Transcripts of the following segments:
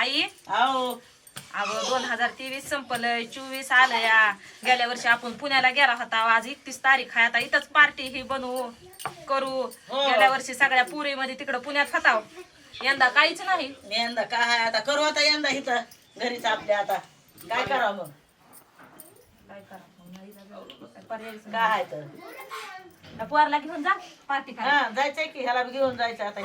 आई. अहो अगं दोन हजार तेवीस संपलंय चोवीस आलं या गेल्या वर्षी आपण पुण्याला गेला होता. आज एकतीस तारीख आहे. आता इथंच पार्टी ही बनवू करू. हो. गेल्या वर्षी सगळ्या पुरीमध्ये तिकडं पुण्यात होता. यंदा काहीच नाही. यंदा काय आता करू आता यंदा इथं. घरीच आपल्या आता. काय करावं मग? काय करा. पर्यायच नाही. काय आहे तर? पोराला घेऊन जा. पार्टी करा हा जायचंय की. ह्याला बी घेऊन जायचं आता.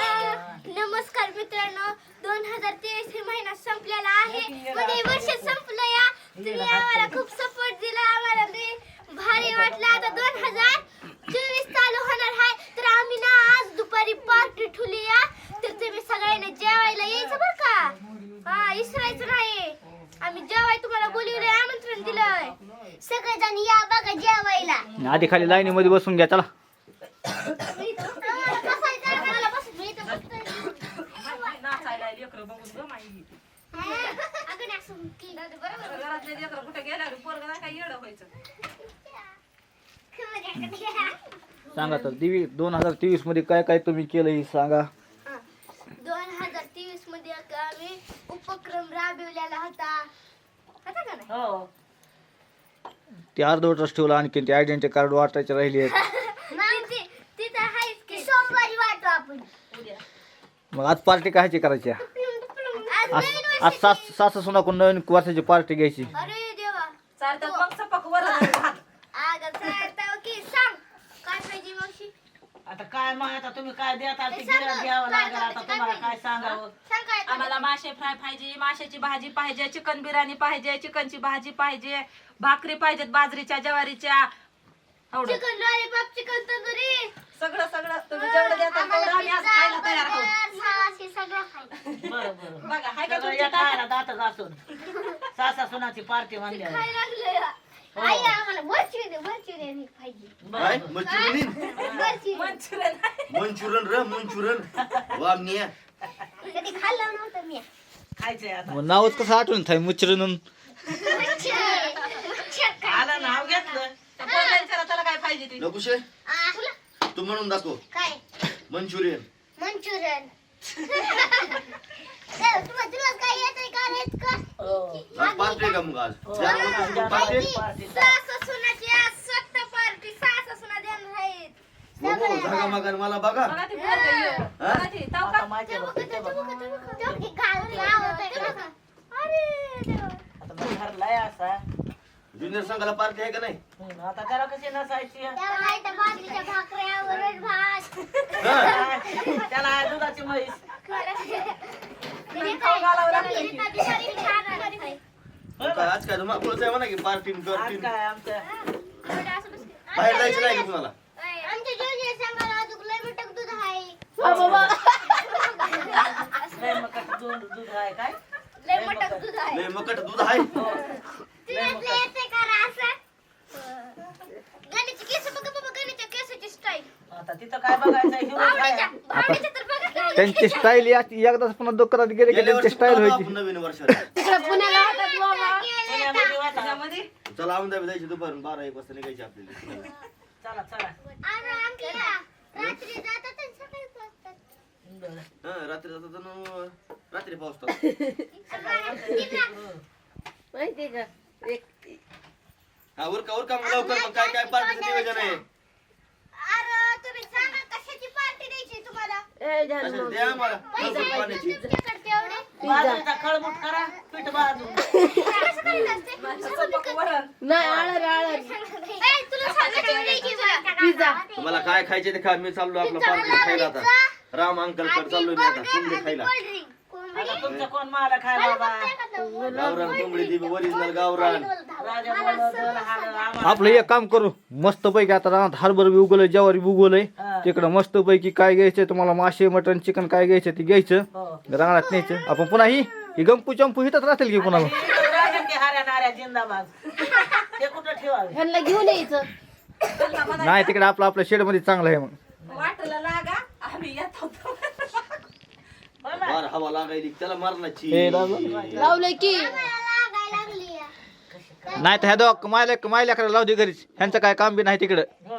नमस्कार मित्रांनो दोन हजार तेवीस हे महिना संपलेला आहे. म्हणजे वर्ष संपलं या. तुम्ही आम्हाला खूप सपोर्ट दिला. आम्हाला भारी वाटलं. आता दोन हजार चोवीस चालू होणार आहे. तर आम्ही ना आज दुपारी पार्टी ठेवली या तर तुम्ही सगळ्यांना जेवायला यायचं बरं का? हा इसरायचं नाही. आम्ही जेवाय तुम्हाला बोलवलंय आमंत्रण दिलंय. सगळेजण या बघा जेवायला. आधी खाली लाईनीमध्ये बसून घ्या चला आम्हाला बसायचं आहे, मला बस- मी इथं बसतोय. नाचायला लेकरं बघून ग माई अगं नाही असं की- बरोबर. घरातले लेकरं कुठे गेल्यावर पोरग नाही काय येडं व्हायचं. सांगा तर दिवी दोन हजार तेवीसमध्ये काय काय तुम्ही केलं हे सांगा. दोन हजार तेवीसमध्ये एक आम्ही उपक्रम राबविलेला होता. होता का नाही? हो. ते अर्धवटच ठेवलं आणखी ते आयडेंटिटी कार्ड वाटायचे राहिले. तिथे- तिथं आहेच की सोमवारी वाटू आपण. मग आज पार्टी कायची करायची? आज आज सास सासू सुनाकडून नवीन वर्षाची पार्टी घ्यायची. अरे देवा. चालतात मग सपक वर भात. अगं चालतं की सांग. काय पाहिजे मावशी? आता काय मग आता तुम्ही काय देता ते. गिऱ्हाईक द्यावं लागेल आता काय तुम्हाला? काय सांगावं? सांग काय आम्हाला मासे फ्राय पाहिजे माशाची भाजी पाहिजे चिकन बिर्याणी पाहिजे चिकनची भाजी पाहिजे भाकरी पाहिजेत बाजरीच्या ज्वारीच्या. एवढं. चिकन लॉलीपॉप चिकन तंदुरी सगळं सगळं तुम्ही जेवढं देता तेवढं आम्ही आज खायला तयार आहोत सहाशे सगळं खायला बरं बरं बघा हाय का सगळं तुमच्या एक असून सासा सुनाची पार्टी म्हणली आहे. खायला लागलं. हो. आई आम्हाला वरची दे वरची दे पाहिजे काय? बरं मंचुरियन वरची मंचुरियन. मंचुरियन र मंचुरियन. वागण्या कधी खाल्लं नव्हतं मी. खायचंय आता. मग नावच कसं आठवण थाय मुचरण आलं नाव घेतलं. त्याला काय पाहिजे ते? नकुशे तू म्हणून दाखव. काय? मंचुरियन. मंचुरियन. पार्टी का मग आज पार्टी बघू जागा मागा मला बघा ज्युनियर संघाला पार्टी आहे? का नाही आता त्याला कशी नसायची त्याला दुधाची म्हैस म्हणजे खाऊ घालावं? की. बा. आज काय? तुम्हाला आहे म्हणा की पार्टी आज काय? बस. बाहेर जायचं नाही का तुम्हाला? लय मोठं दूध आहे. लय मकट दूध दूध आहे काय? लय मकट दूध आहे. स्टाईल आता तिथं काय बघायचं काय. त्यांची स्टाईल एकदाच पुन्हा दुकानात गेले की त्यांची स्टाईल आपण नवीन वर्षाला. पुण्याला जायची दुपारून बारा एक वाजता निघायची आपल्याला. चला चला. अरे आमच्या रात्री जातात आणि सकाळी पोहोचतात. बरं. हा रात्री जातात आणि रात्री पावसात माहितीये का? एक हा लवकर. मग काय काय पार्टीचं नियोजन आहे अरे तुम्ही सांगा कशाची पार्टी द्यायची तुम्हाला ए झालं अच्छा, मग. द्या पाण्याची. बाजरीचा खळबूट करा पीठ नाही आळर आळर बरं. पिझ्झा. तुम्हाला काय खायचे ते खा मी चाललो आपला पार्टी खायला आता. राम अंकलकडे चाललो मी आता कोंबडी खायला. कोल्ड्रिंक. कोंबडी. आता तुमचं कोण मला खायला बाबा? गावरान कोंबडी ओरिजिनल गावरान. राजा बोलवलं हाड आम्हाला आपलं एक काम करू मस्त पैकी आता रानात हरभर बी उगवलंय ज्वारी बी उगवलंय. तिकडं मस्त पैकी काय घ्यायचं तुम्हाला मासे मटन चिकन काय घ्यायचं ते घ्यायचं हो. रानात न्यायचं आपण पुन्हा ही ही गंपू चंपू हिथंच राहतील की पुन्हा राजा की हाऱ्या नाऱ्या जिंदाबाद ते कुठं ठेवावे ह्यांना घेऊन यायचं त्यांना म्हणा, नाही तिकडे आपलं आपल्या शेडमध्ये चांगलं आहे मग वाटलं लागा आम्ही येत होतो ना? बार हवा लागायली त्याला मारण्याची हे दादा. लावलंय की लागायला लागली आहे. नाही तर ह्या दोघ मायला मायला लावू दे घरीच ह्यांचं काय काम बी नाही तिकडं हो.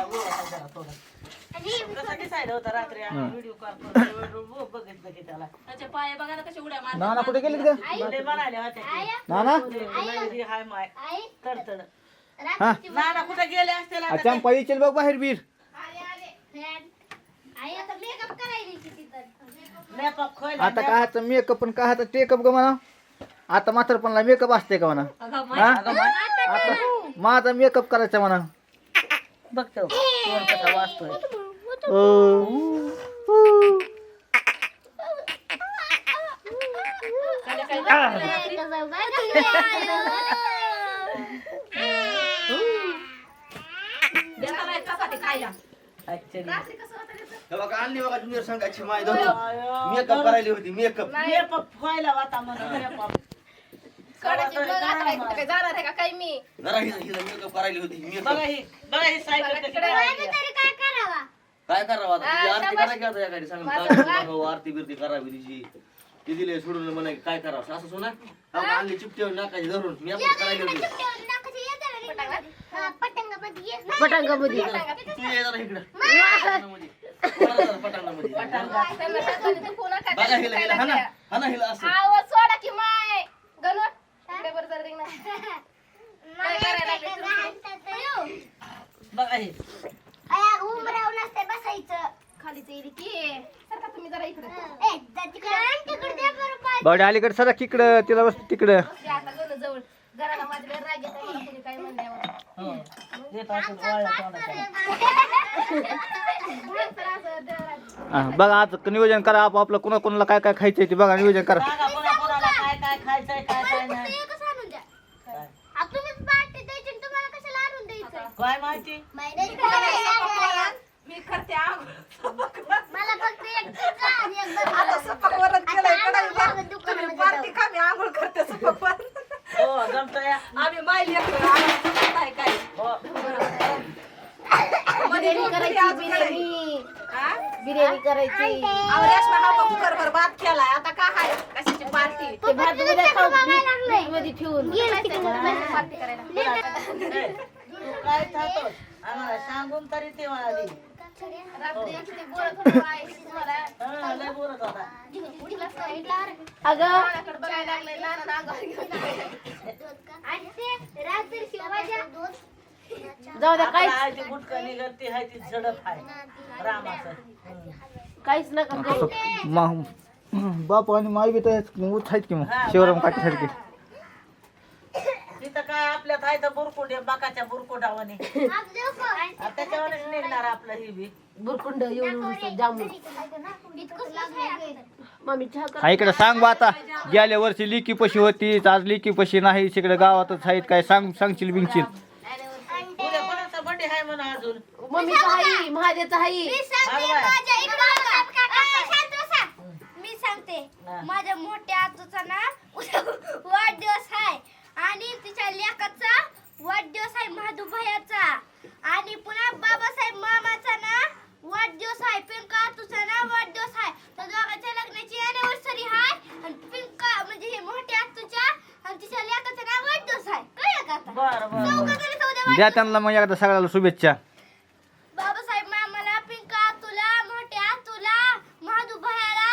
होतं रात्री आम्ही व्हिडिओ कॉल करून की त्याला. पाय उड्या नाना कुठे गेले का भले म्हणाले होते की, नाना? लय हाय माय. आई तडतड हा. नाना कुठे गेले असतील आता ते? चंपा येईल बघ बाहेर बीर आले आले. आई आता मेकअप करायला तिथं. मेकअप खोयला आता काय हात मेकअप पण काय हात टेकअप ग म्हणा. आता मात्र पण मेकअप असते का म्हणा? अगं हा? आता माझा मेकअप करायचा म्हणा. बघतो. कोण कसा वाचतोय. बघा बघा संघाची माय मेकअप करायली होती मेकअप मेकअप व्हायला होता म्हणून मेकअप जरा हिला मेकअप करायली होती बघा मेकअप ही बघा ही सायकल कशी आम्ही पळाली. तरी काय करावा आता? तिची आरती करायची आता या गाडी सांग आरती बिरती करावी तिची ती दिले सोडून म्हणा काय करावं असं? सोना? आणली चिपटी नाकाची धरून. मी आपण करायली होती पटांगामध्ये तू ये जरा इकडं. पटांगणामध्ये. बरं जरा पटांगणामध्ये. बघा हिला हिला. हा ना? हा ना हिला असं. आवाज सोडा की माय. गणू इकडे बरं जरा रिंगण. काय करायला लागले बघा ही. बसायचं. खालीच येईल की? तुम्ही जरा इकडे. बावड्या अलीकडे सरा तिकडं तिला बस तिकडं. ते आता गणू जवळ. घराला माझ्या लय राग येतो मला कोणी काय म्हणल्यावर हो. असं देवराज. हा, बघा आज नियोजन करा आप आपलं कोणा कोणाला काय काय खायचंय ते बघा नियोजन करा सांगा कोणा कोणाला काय काय खायचंय काय काय फक्त नाही एकच आणून द्या काय? आ, तुम्हीच पार्टी द्यायची आणि तुम्हाला कशाला आणून द्यायचं काय माहिती. मी करते. मला फक्त. आता वरण केलंय, तुम्ही पार्टी मी आंघोळ. हो जमतंय. आम्ही माहिती काय काय? हो. बिर्याणी करायची बिर्याणी? बिर्याणी करायची. अहो, रेशमा हा बघ कुकरभर भात केलाय. आता काय आहे कशाची पार्टी? ते भात तुझं उद्या चक्र खाऊ. बघायला लागलंय. मध्ये ठेवून. पार्टी करायला काय खातोस? आम्हाला सांगून तरी ते म्हणाली हा, लय बोलत होता. अगं जाऊ द्या काहीच ते गुटखा निघत ते आहे ती झडप आहे रामाचं. हम्म. काहीच नका करू. मा- बाप आणि माई बी तर आहेत की मग. शिवराम काठी सारखी तिथं काय आपल्यात आहे तर बुरकुंड आहे, बाकाच्या बुरकुंडावाने. त्याच्यावरच निघणार आपलं ही बी. बुरकुंड येऊन जामून मम्मी चहा कर. हा इकडे सांग बा आता. गेल्या वर्षी लिकी पशी होती आज लिकी पशी नाही तिकडे गावातच आहेत काय सांग सांगशील बिंगशील उद्या कोणाचा आहे म्हणा अजून? हाई. हाई. माझ्या हा. मोठ्या आजूचा ना वाढदिवस आहे. आणि तिच्या लेकाचा वाढदिवस आहे महादू भैयाचा आणि पुन्हा बाबासाहेब मामाचा ना वाढदिवस आहे पिंका आतूचा ना वाढदिवस आहे तर दोघांच्या लग्नाची अॅनिव्हर्सरी आहे आणि पिंका म्हणजे हे मोठ्या आतूच्या आणि तिच्या लेकाचा ना वाढदिवस आहे कळलं का आता? बर बर चौघं जणी चौदा द्या त्यांना मग एकदा सगळ्याला शुभेच्छा बाबासाहेब मामाला पिंका तुला मोठ्या तुला महादू भयाला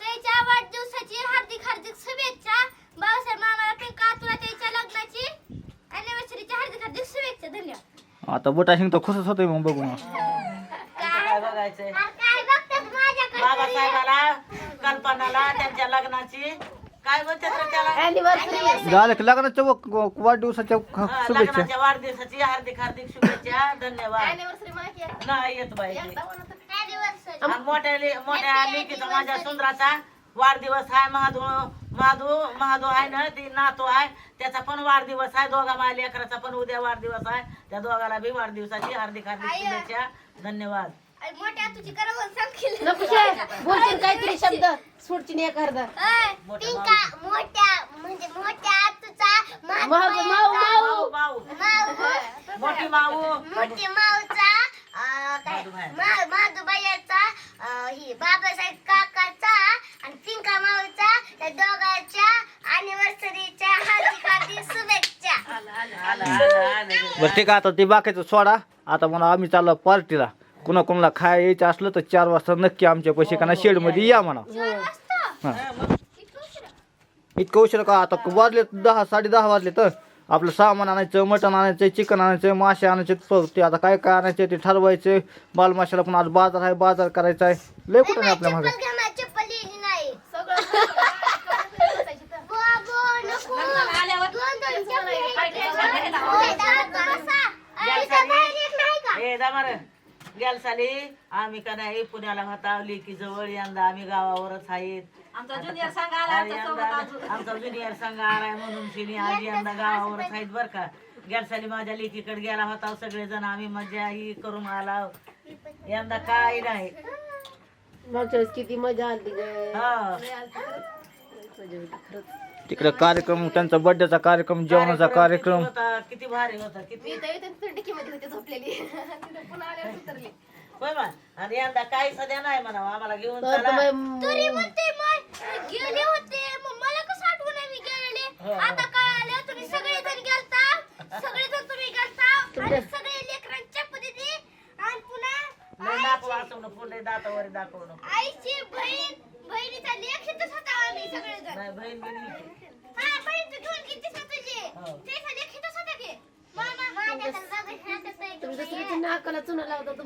त्याच्या वाढदिवसाची हार्दिक हार्दिक शुभेच्छा बाबासाहेब मामाला पिंका तुला त्याच्या लग्नाची अॅनिव्हर्सरीची हार्दिक हार्दिक शुभेच्छा धन्यवाद आता बोटा शिंग तर खुशच होतोय मग बघू मग. काय बघायचंय अरे काय बघतात माझ्याकडे? बाबासाहेबाला कल्पनाला त्यांच्या लग्नाची. काय म्हणतात रे त्याला? झालं की लग्नाच्या व- वाढदिवसाच्या हा, शुभेच्छा. लग्नाच्या वाढदिवसाची हार्दिक हार्दिक शुभेच्छा. धन्यवाद. नाही येत बाई ते. अॅनिव्हर्सरी आणि मोठ्या ले- मोठ्या लेकीचा माझ्या सुंदराचा वाढदिवस आहे महादू महादू महादू आहे ना ती नातू आहे. त्याचा पण वाढदिवस आहे. दोघा माझ्या लेकराचा पण उद्या वाढदिवस आहे. त्या दोघाला बी वाढदिवसाची हार्दिक हार्दिक शुभेच्छा. धन्यवाद. मोठ्या तुझी बोलशील काहीतरी शब्द. सोडची नाही एक अर्धा. पिंका मोठ्या म्हणजे मोठ्या तुझा माऊ माऊ माऊ मोठी माऊचा अं, काय? माधुबाई. मा- माधुबाईचा ही बाबासाहेब काकाचा आणि पिंका माऊचा त्या दोघांच्या अनिव्हर्सरीच्या हार्दिक हार्दिक शुभेच्छा आलं आलं आलं बरं ठीक आहे आता ते बाकीचं सोडा. आता म्हणा आम्ही चाललो पार्टीला. कुणा कुणाला खाय यायचं असलं तर चार वाजता नक्की आमच्या पैसे का शेडमध्ये या म्हणा. हा, इतकं उशीर का आता वाजले दहा साडे दहा वाजले तर आपलं सामान आणायचं मटण आणायचं चिकन आणायचं मासे आणायचे ते आता काय काय आणायचं ते ठरवायचं. बालमाशाला पण आज बाजार आहे बाजार करायचा आहे. लय कुठं नाही आपल्या मागे चप्पल घ्या मला चप्पल लिहिली नाही सगळं बसायची तर. बाबो नको दोन दोन का दामार गेल साली. आम्ही का नाही पुण्याला होता लेकी जवळ यंदा. आम्ही गावावरच आहेत. आमचा ज्युनियर सांग आला आमचा ज्युनियर संघ आलाय म्हणून तिने आज यंदा गावावरच आहेत बर का. गेल साली माझ्या लेकीकडे गेला होता सगळेजण आम्ही मजा ही करून आला. यंदा काय नाही. मागच्या किती मजा आली हा. तिकडे कार्यक्रम त्यांचा बर्थडेचा कार्यक्रम जेवणाचा कार्यक्रम किती होता किती भारी होता किती? तर डिकीमध्ये होते झोपलेली. तिथं पुन्हा आल्यावर उतरली होय मा आणि यंदा काही सध्या नाही म्हणावं आम्हाला घेऊन तर चला. तुम्ही तरी म्हणते मग गेले होते. मग मला कसं आठवण आहे मी गेलेले. आता कळालं तुम्ही सगळेजण गेलता. सगळेजण तुम्ही गेलता. आणि सगळे लेकरांच्या पद्धती आणि पुन्हा लय नाक वाचवणं फुले दातावर दाखवणं आईची बहीण बहिणीचा लेख नाही बहीण बहीण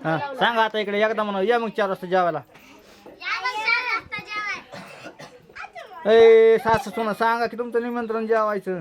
हा हो. सांगा आता इकडे एकदा म्हणा या मग चार वाजता जेवायला. या मग चार वाजता जेवाय. ए सासू सुना सांगा की तुमचं निमंत्रण जेवायचं.